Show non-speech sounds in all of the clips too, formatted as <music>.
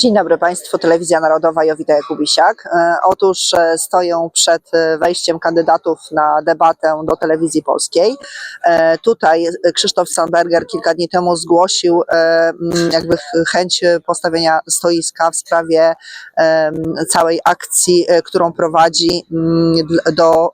Dzień dobry Państwu, Telewizja Narodowa Jowita Jakubisiak. E, Otóż e, stoję przed e, wejściem kandydatów na debatę do telewizji polskiej. Tutaj Krzysztof Sandberger kilka dni temu zgłosił jakby ch- chęć postawienia stoiska w sprawie całej akcji, którą prowadzi do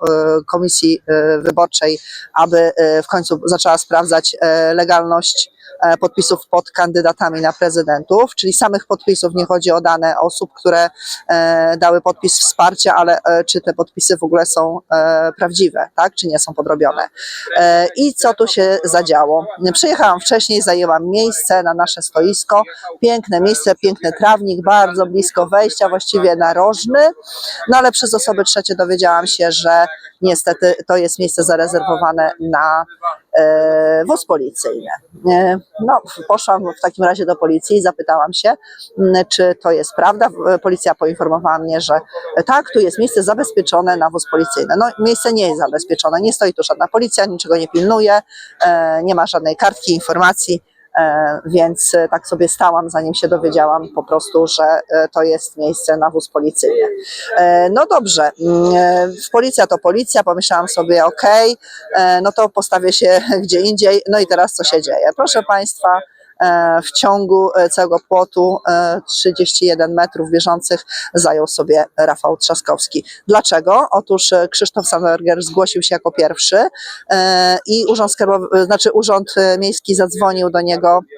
Komisji Wyborczej, aby w końcu zaczęła sprawdzać legalność podpisów pod kandydatami na prezydentów, czyli samych podpisów, nie chodzi o dane osób, które e, dały podpis wsparcia, ale e, czy te podpisy w ogóle są e, prawdziwe, tak, czy nie są podrobione. E, I co tu się zadziało? Przyjechałam wcześniej, zajęłam miejsce na nasze stoisko, piękne miejsce, piękny trawnik, bardzo blisko wejścia, właściwie narożny, no ale przez osoby trzecie dowiedziałam się, że niestety to jest miejsce zarezerwowane na e, wóz policyjny. E, No, poszłam w takim razie do policji i zapytałam się, czy to jest prawda. Policja poinformowała mnie, że tak, tu jest miejsce zabezpieczone na wóz policyjny. No, miejsce nie jest zabezpieczone, nie stoi tu żadna policja, niczego nie pilnuje, e, nie ma żadnej kartki informacji. E, Więc e, tak sobie stałam, zanim się dowiedziałam po prostu, że e, to jest miejsce na wóz policyjny. No dobrze, mm, policja to policja, pomyślałam sobie, okej, e, no to postawię się <laughs> gdzie indziej. No i teraz co się dzieje? Proszę Państwa, w ciągu e, całego płotu e, 31 metrów bieżących zajął sobie Rafał Trzaskowski. Dlaczego? Otóż e, Krzysztof Samberger zgłosił się jako pierwszy e, i Urząd znaczy Urząd e, Miejski zadzwonił do niego e,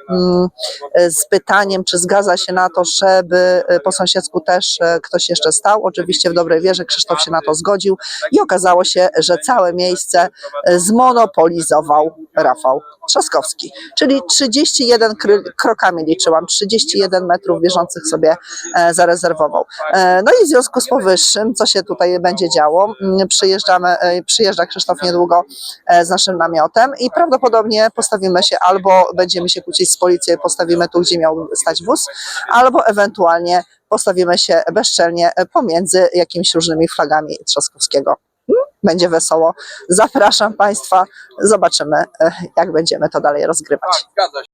z pytaniem, czy zgadza się na to, żeby e, po sąsiedzku też e, ktoś jeszcze stał. Oczywiście w dobrej wierze Krzysztof się na to zgodził i okazało się, że całe miejsce e, zmonopolizował Rafał Trzaskowski. Czyli 31 kry- krokami liczyłam, 31 metrów bieżących sobie zarezerwował. No i w związku z powyższym, co się tutaj będzie działo, przyjeżdżamy, przyjeżdża Krzysztof niedługo z naszym namiotem i prawdopodobnie postawimy się albo będziemy się kłócić z policją i postawimy tu, gdzie miał stać wóz, albo ewentualnie postawimy się bezczelnie pomiędzy jakimiś różnymi flagami Trzaskowskiego. Mm, Będzie wesoło. Zapraszam Państwa. Zobaczymy, e, jak będziemy to dalej rozgrywać. Tak.